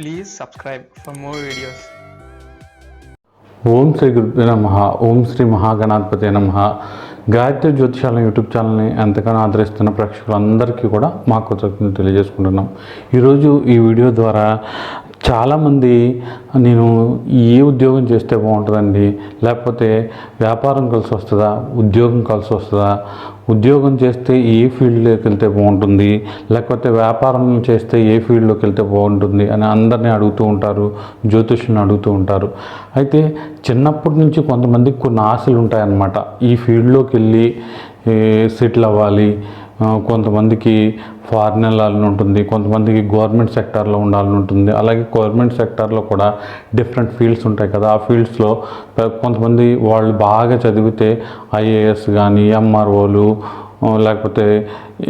Please subscribe for more videos ఓం శ్రీ గురుదే నమ. ఓం శ్రీ మహాగణాధిపతి నమ. గాయత్రి జ్యోతిషాలయం యూట్యూబ్ ఛానల్ని ఎంతగానో ఆదరిస్తున్న ప్రేక్షకులందరికీ కూడా మా కృతజ్ఞతలు తెలియజేసుకుంటున్నాం. ఈరోజు ఈ వీడియో ద్వారా చాలామంది నేను ఏ ఉద్యోగం చేస్తే బాగుంటుందండి? లేకపోతే వ్యాపారం కలిసి వస్తుందా? ఉద్యోగం కలిసి వస్తుందా? ఉద్యోగం చేస్తే ఏ ఫీల్డ్లోకి వెళ్తే బాగుంటుంది? లేకపోతే వ్యాపారం చేస్తే ఏ ఫీల్డ్లోకి వెళ్తే బాగుంటుంది? అని అందరినీ అడుగుతూ ఉంటారు జ్యోతిష్యుని అడుగుతూ ఉంటారు. అయితే చిన్నప్పటి నుంచి కొంతమందికి కొన్ని ఆశలు ఉంటాయన్నమాట ఈ ఫీల్డ్లోకి వెళ్ళి సెటిల్ అవ్వాలి కొంతమందికి ఫారిన్ వెళ్ళాలని ఉంటుంది కొంతమందికి గవర్నమెంట్ సెక్టార్లో ఉండాలని ఉంటుంది. అలాగే గవర్నమెంట్ సెక్టార్లో కూడా డిఫరెంట్ ఫీల్డ్స్ ఉంటాయి కదా. ఆ ఫీల్డ్స్లో కొంతమంది వాళ్ళు బాగా చదివితే ఐఏఎస్ కానీ ఎంఆర్ఓలు లేకపోతే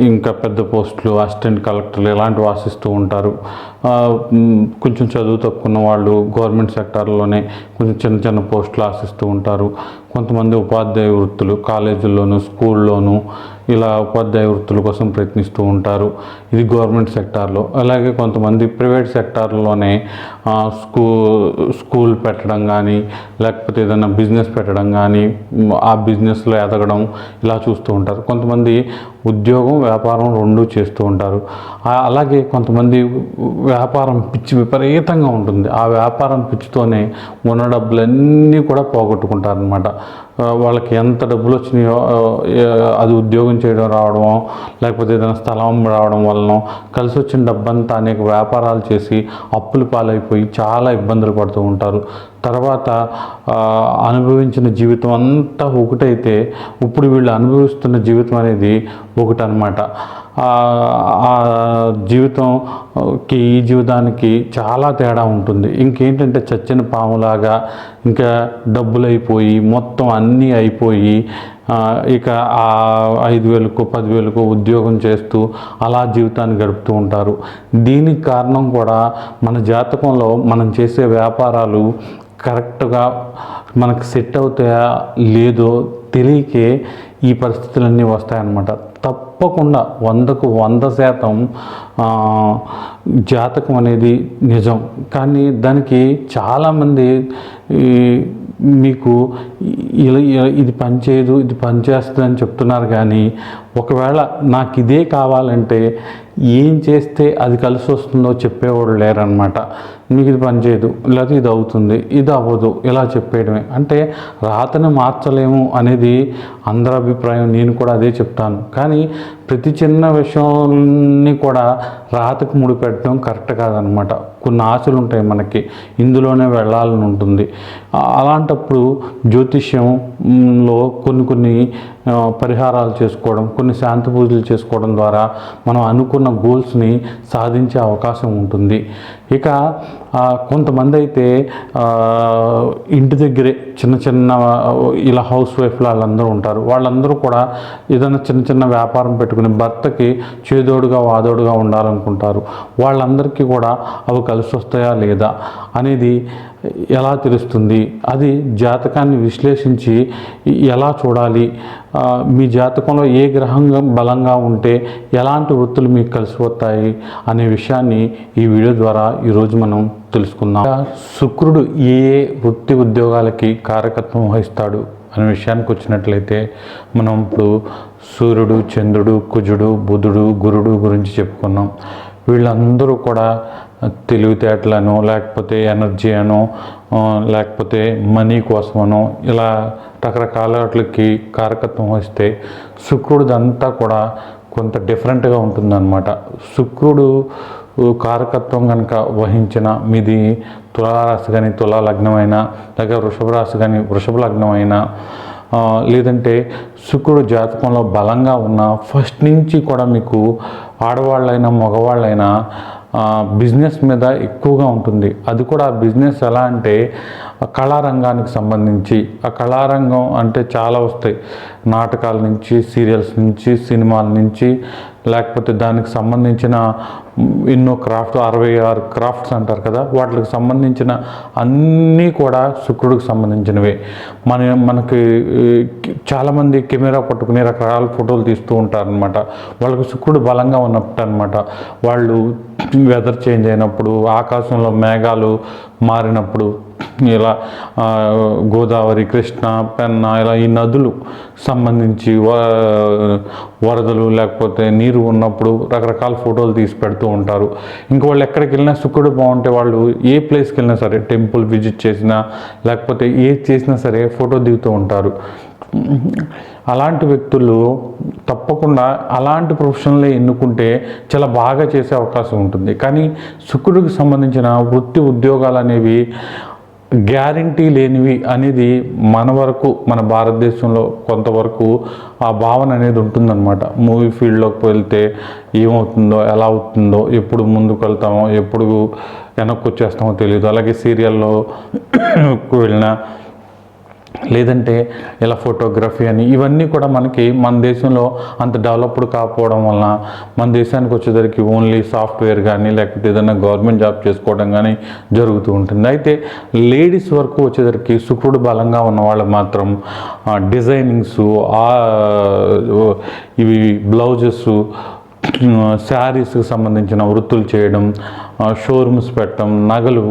ఇంకా పెద్ద పోస్టులు అసిస్టెంట్ కలెక్టర్లు ఇలాంటివి ఆశిస్తూ ఉంటారు. కొంచెం చదువు తక్కువ వాళ్ళు గవర్నమెంట్ సెక్టార్లోనే కొంచెం చిన్న చిన్న పోస్టులు ఆశిస్తూ ఉంటారు. కొంతమంది ఉపాధ్యాయ వృత్తులు కాలేజీల్లోనూ స్కూల్లోనూ ఇలా ఉపాధ్యాయ వృత్తుల కోసం ప్రయత్నిస్తూ ఉంటారు. ఇది గవర్నమెంట్ సెక్టార్లో అలాగే కొంతమంది ప్రైవేట్ సెక్టార్లోనే స్కూ స్కూల్ పెట్టడం కానీ లేకపోతే ఏదైనా బిజినెస్ పెట్టడం కానీ ఆ బిజినెస్లో ఎదగడం ఇలా చూస్తూ ఉంటారు. కొంతమంది ఉద్యోగం వ్యాపారం రెండూ చేస్తూ ఉంటారు. అలాగే కొంతమంది వ్యాపారం పిచ్చి విపరీతంగా ఉంటుంది. ఆ వ్యాపారం పిచ్చితోనే ఉన్న డబ్బులన్నీ కూడా పోగొట్టుకుంటారనమాట వాళ్ళకి ఎంత డబ్బులు వచ్చినాయో అది ఉద్యోగం చేయడం రావడం లేకపోతే ఏదైనా స్థలం రావడం వలన కలిసి వచ్చిన డబ్బంతా అనేక వ్యాపారాలు చేసి అప్పులు పాలైపోయి చాలా ఇబ్బందులు పడుతూ ఉంటారు. తర్వాత అనుభవించిన జీవితం అంతా ఒకటైతే ఇప్పుడు వీళ్ళు అనుభవిస్తున్న జీవితం అనేది ఒకటనమాట ఆ జీవితంకి ఈ జీవితానికి చాలా తేడా ఉంటుంది. ఇంకేంటంటే చచ్చిన పాములాగా ఇంకా డబ్బులు అయిపోయి మొత్తం అన్నీ అయిపోయి ఇక ఆ ఐదు వేలకు పదివేలకు ఉద్యోగం చేస్తూ అలా జీవితాన్ని గడుపుతూ ఉంటారు. దీనికి కారణం కూడా మన జాతకంలో మనం చేసే వ్యాపారాలు కరెక్ట్గా మనకు సెట్ అవుతాయా లేదో తెలియకే ఈ పరిస్థితులన్నీ వస్తాయన్నమాట. తప్పకుండా వందకు వంద శాతం జాతకం అనేది నిజం. కానీ దానికి చాలామంది మీకు ఇది పనిచేయదు ఇది పనిచేస్తుంది అని చెప్తున్నారు కానీ ఒకవేళ నాకు ఇదే కావాలంటే ఏం చేస్తే అది కలిసి వస్తుందో చెప్పేవాడు లేరనమాట మీకు ఇది పనిచేయదు లేకపోతే ఇది అవుతుంది ఇది అవ్వదు ఇలా చెప్పేయడమే. అంటే రాతను మార్చలేము అనేది అందరి అభిప్రాయం నేను కూడా అదే చెప్తాను. కానీ ప్రతి చిన్న విషయాన్ని కూడా రాతకు ముడిపెట్టడం కరెక్ట్ కాదనమాట. కొన్ని ఆశలు ఉంటాయి మనకి ఇందులోనే వెళ్ళాలని ఉంటుంది. అలాంటప్పుడు జ్యోతిష్యంలో కొన్ని కొన్ని పరిహారాలు చేసుకోవడం కొన్ని శాంతి పూజలు చేసుకోవడం ద్వారా మనం అనుకున్న గోల్స్ని సాధించే అవకాశం ఉంటుంది. ఇక కొంతమంది అయితే ఇంటి దగ్గరే చిన్న చిన్న ఇలా హౌస్ వైఫ్లు వాళ్ళందరూ ఉంటారు. వాళ్ళందరూ కూడా ఏదైనా చిన్న చిన్న వ్యాపారం పెట్టుకుని భర్తకి చేదోడుగా వాదోడుగా ఉండాలనుకుంటారు. వాళ్ళందరికీ కూడా అవి కలిసి వస్తాయా లేదా అనేది ఎలా తెలుస్తుంది? అది జాతకాన్ని విశ్లేషించి ఎలా చూడాలి? మీ జాతకంలో ఏ గ్రహం బలంగా ఉంటే ఎలాంటి వృత్తులు మీకు కలిసి వస్తాయి అనే విషయాన్ని ఈ వీడియో ద్వారా ఈరోజు మనం తెలుసుకుందాం. శుక్రుడు ఏ ఏ వృత్తి ఉద్యోగాలకి కారకత్వం వహిస్తాడు అనే విషయానికి వచ్చినట్లయితే మనం ఇప్పుడు సూర్యుడు చంద్రుడు కుజుడు బుధుడు గురుడు గురించి చెప్పుకున్నాం. వీళ్ళందరూ కూడా తెలివితేటలను లేకపోతే ఎనర్జీ అనో లేకపోతే మనీ కోసమనో ఇలా రకరకాల వాటికి కారకత్వం వస్తే శుక్రుడిదంతా కూడా కొంత డిఫరెంట్గా ఉంటుందన్నమాట. శుక్రుడు కారకత్వం కనుక వహించిన మీది తులారాశి కానీ తులా లగ్నం అయినా లేక వృషభ రాశి కానీ వృషభ లగ్నం అయినా లేదంటే శుక్రుడు జాతకంలో బలంగా ఉన్న ఫస్ట్ నుంచి కూడా మీకు ఆడవాళ్ళైనా మగవాళ్ళైనా బిజినెస్ మీద ఎక్కువగా ఉంటుంది. అది కూడా ఆ బిజినెస్ ఎలా అంటే ఆ కళారంగానికి సంబంధించి. ఆ కళారంగం అంటే చాలా వస్తాయి. నాటకాల నుంచి సీరియల్స్ నుంచి సినిమాల నుంచి లేకపోతే దానికి సంబంధించిన ఎన్నో క్రాఫ్ట్ అరవై ఆరు క్రాఫ్ట్స్ అంటారు కదా వాటికి సంబంధించిన అన్నీ కూడా శుక్రుడికి సంబంధించినవే. మన మనకి చాలామంది కెమెరా పట్టుకుని రకరకాల ఫోటోలు తీస్తూ ఉంటారనమాట వాళ్ళకి శుక్రుడు బలంగా ఉన్నప్పుడు అనమాట వాళ్ళు వెదర్ చేంజ్ అయినప్పుడు ఆకాశంలో మేఘాలు మారినప్పుడు ఇలా గోదావరి కృష్ణ పెన్న ఇలా ఈ నదులు సంబంధించి వ- వరదలు లేకపోతే నీరు ఉన్నప్పుడు రకరకాల ఫోటోలు తీసి పెడుతూ ఉంటారు. ఇంక వాళ్ళు ఎక్కడికి వెళ్ళినా శుక్రుడు బాగుంటే వాళ్ళు ఏ ప్లేస్కి వెళ్ళినా సరే టెంపుల్ విజిట్ చేసినా లేకపోతే ఏది చేసినా సరే ఫోటో దిగుతూ ఉంటారు. అలాంటి వ్యక్తులు తప్పకుండా అలాంటి ప్రొఫెషన్లే ఎన్నుకుంటే చాలా బాగా చేసే అవకాశం ఉంటుంది. కానీ శుక్రుడికి సంబంధించిన వృత్తి ఉద్యోగాలు అనేవి గ్యారంటీ లేనివి అనేది మన వరకు మన భారతదేశంలో కొంతవరకు ఆ భావన అనేది ఉంటుందన్నమాట. మూవీ ఫీల్డ్లోకి వెళ్తే ఏమవుతుందో ఎలా అవుతుందో ఎప్పుడు ముందుకు వెళ్తామో ఎప్పుడు వెనక్కి వచ్చేస్తామో తెలియదు అలాగే సీరియల్లో వెళ్ళినా లేదంటే ఇలా ఫోటోగ్రఫీ అని ఇవన్నీ కూడా మనకి మన దేశంలో అంత డెవలప్డ్ కాకపోవడం వలన మన దేశానికి వచ్చేసరికి ఓన్లీ సాఫ్ట్వేర్ కానీ లేకపోతే ఏదైనా గవర్నమెంట్ జాబ్ చేసుకోవడం కానీ జరుగుతూ ఉంటుంది. అయితే లేడీస్ వరకు వచ్చేసరికి శుక్రుడు బలంగా ఉన్న వాళ్ళు మాత్రం డిజైనింగ్స్ ఇవి బ్లౌజెస్ శారీస్కి సంబంధించిన వృత్తులు చేయడం షోరూమ్స్ పెట్టడం నగలు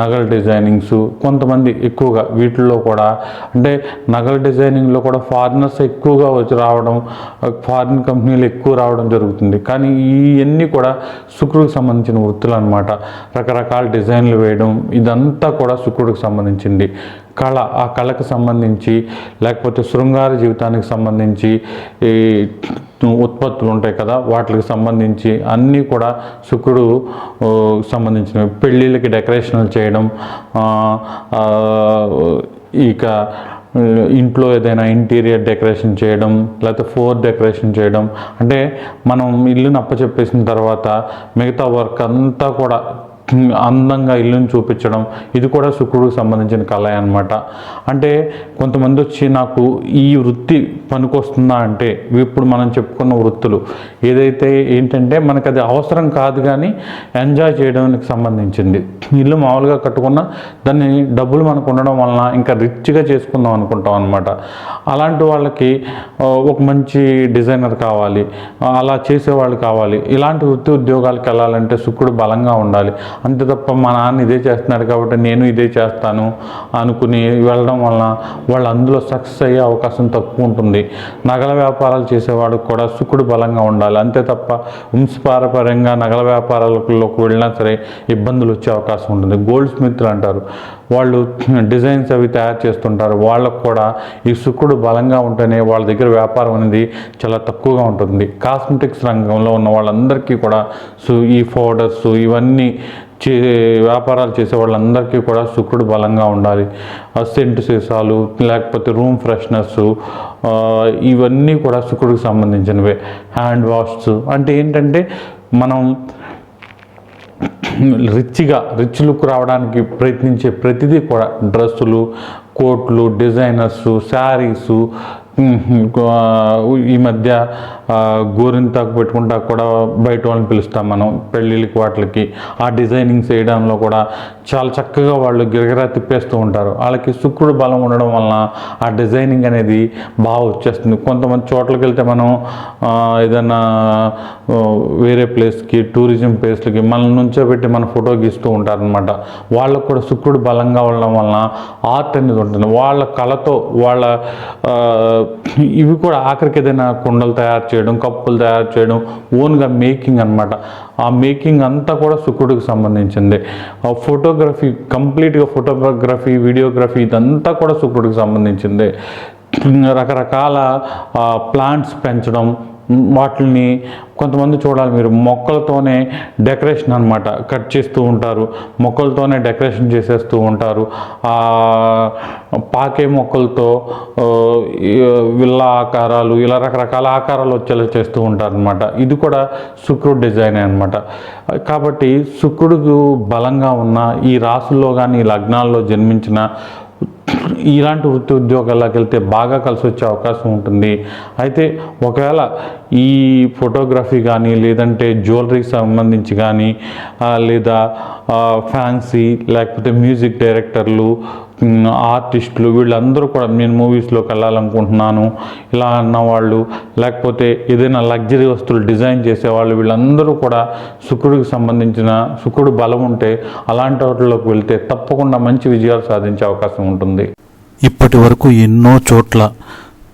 నగల డిజైనింగ్స్ కొంతమంది ఎక్కువగా వీటిల్లో కూడా అంటే నగల డిజైనింగ్లో కూడా ఫారినర్స్ ఎక్కువగా వచ్చి రావడం ఫారిన్ కంపెనీలు ఎక్కువ రావడం జరుగుతుంది. కానీ ఇవన్నీ కూడా శుక్రుడికి సంబంధించిన వృత్తులు అనమాట రకరకాల డిజైన్లు వేయడం ఇదంతా కూడా శుక్రుడికి సంబంధించింది. కళ ఆ కళకు సంబంధించి లేకపోతే శృంగార జీవితానికి సంబంధించి ఈ ఉత్పత్తులు ఉంటాయి కదా వాటికి సంబంధించి అన్నీ కూడా శుక్రుడు సంబంధించినవి పెళ్ళిళ్ళకి డెకరేషన్లు చేయడం ఇక ఇంట్లో ఏదైనా ఇంటీరియర్ డెకరేషన్ చేయడం లేకపోతే ఫోర్ డెకరేషన్ చేయడం. అంటే మనం ఇల్లుని అప్పచెప్పేసిన తర్వాత మిగతా వర్క్ అంతా కూడా అందంగా ఇల్లుని చూపించడం ఇది కూడా శుక్రుడికి సంబంధించిన కళ అనమాట అంటే కొంతమంది వచ్చి నాకు ఈ వృత్తి పనికొస్తుందా అంటే ఇప్పుడు మనం చెప్పుకున్న వృత్తులు ఏదైతే ఏంటంటే మనకు అది అవసరం కాదు కానీ ఎంజాయ్ చేయడానికి సంబంధించింది. ఇల్లు మామూలుగా కట్టుకున్న దాన్ని డబ్బులు మనకు ఉండడం వలన ఇంకా రిచ్గా చేసుకుందాం అనుకుంటాం అనమాట అలాంటి వాళ్ళకి ఒక మంచి డిజైనర్ కావాలి అలా చేసేవాళ్ళు కావాలి. ఇలాంటి వృత్తి ఉద్యోగాలకు వెళ్ళాలంటే శుక్రుడు బలంగా ఉండాలి. అంతే తప్ప మా నాన్న ఇదే చేస్తున్నాడు కాబట్టి నేను ఇదే చేస్తాను అనుకుని వెళ్ళడం వలన వాళ్ళు అందులో సక్సెస్ అయ్యే అవకాశం తక్కువ ఉంటుంది. నగల వ్యాపారాలు చేసేవాడు కూడా సుఖుడు బలంగా ఉండాలి. అంతే తప్ప వంశపారపరంగా నగల వ్యాపారాలలోకి వెళ్ళినా సరే ఇబ్బందులు వచ్చే అవకాశం ఉంటుంది. గోల్డ్ స్మిత్లు అంటారు. వాళ్ళు డిజైన్స్ అవి తయారు చేస్తుంటారు. వాళ్ళకు కూడా ఈ శుక్రుడు బలంగా ఉంటేనే వాళ్ళ దగ్గర వ్యాపారం అనేది చాలా తక్కువగా ఉంటుంది. కాస్మెటిక్స్ రంగంలో ఉన్న వాళ్ళందరికీ కూడా సో ఈ పౌడర్స్ ఇవన్నీ చే వ్యాపారాలు చేసే వాళ్ళందరికీ కూడా శుక్రుడు బలంగా ఉండాలి. అసెంట్ సెంటు సీసాలు లేకపోతే రూమ్ ఫ్రెషనర్స్ ఇవన్నీ కూడా శుక్రుడికి సంబంధించినవే. హ్యాండ్ వాష్స్ అంటే ఏంటంటే మనం రిచ్గా రిచ్ లుక్ రావడానికి ప్రయత్నించే ప్రతిదీ కూడా డ్రెస్సులు కోట్లు డిజైనర్స్ శారీసు ఈ మధ్య గోరింతాకు పెట్టుకుంటా కూడా బయట వాళ్ళని పిలుస్తాం మనం పెళ్ళిళ్ళకి వాటికి ఆ డిజైనింగ్ చేయడంలో కూడా చాలా చక్కగా వాళ్ళు గిరగిరా తిప్పేస్తూ ఉంటారు. వాళ్ళకి శుక్రుడు బలం ఉండడం వలన ఆ డిజైనింగ్ అనేది బాగా వచ్చేస్తుంది. కొంతమంది చోట్లకి వెళ్తే మనం ఏదైనా వేరే ప్లేస్కి టూరిజం ప్లేస్లకి మనల్ని నుంచోబెట్టి మన ఫోటో గీస్తూ ఉంటారనమాట వాళ్ళకు కూడా శుక్రుడు బలంగా ఉండడం వలన ఆర్ట్ అనేది ఉంటుంది. వాళ్ళ కళతో వాళ్ళ ఇవి కూడా ఆఖరికి ఏదైనా కుండలు తయారు చేయడం కప్పులు తయారు చేయడం ఓన్గా మేకింగ్ అన్నమాట. ఆ మేకింగ్ అంతా కూడా శుక్రుడికి సంబంధించింది. ఆ ఫోటోగ్రఫీ కంప్లీట్గా ఫోటోగ్రఫీ వీడియోగ్రఫీ ఇదంతా కూడా శుక్రుడికి సంబంధించింది. రకరకాల ప్లాంట్స్ పెంచడం వాటిని కొంతమంది చూడాలి. మీరు మొక్కలతోనే డెకరేషన్ అన్నమాట కట్ చేస్తూ ఉంటారు. మొక్కలతోనే డెకరేషన్ చేసేస్తూ ఉంటారు. పాకే మొక్కలతో విల్ల ఆకారాలు ఇలా రకరకాల ఆకారాలు వచ్చేలా చేస్తూ ఉంటారు అనమాట ఇది కూడా శుక్రుడు డిజైన్ అనమాట కాబట్టి శుక్రుడికి బలంగా ఉన్న ఈ రాసుల్లో కానీ లగ్నాల్లో జన్మించిన ఇలాంటి వృత్తి ఉద్యోగాలకు వెళ్తే బాగా కలిసి వచ్చే అవకాశం ఉంటుంది. అయితే ఒకవేళ ఈ ఫోటోగ్రఫీ కానీ లేదంటే జ్యువెలరీకి సంబంధించి కానీ లేదా ఫ్యాన్సీ లేకపోతే మ్యూజిక్ డైరెక్టర్లు ఆర్టిస్టులు వీళ్ళందరూ కూడా నేను మూవీస్లోకి వెళ్ళాలనుకుంటున్నాను. ఇలా అన్నవాళ్ళు లేకపోతే ఏదైనా లగ్జరీ వస్తువులు డిజైన్ చేసేవాళ్ళు వీళ్ళందరూ కూడా శుక్రుడికి సంబంధించిన శుక్రుడు బలం ఉంటే అలాంటి వాటిలోకి వెళ్తే తప్పకుండా మంచి విజయాలు సాధించే అవకాశం ఉంటుంది. ఇప్పటి వరకు ఎన్నో చోట్ల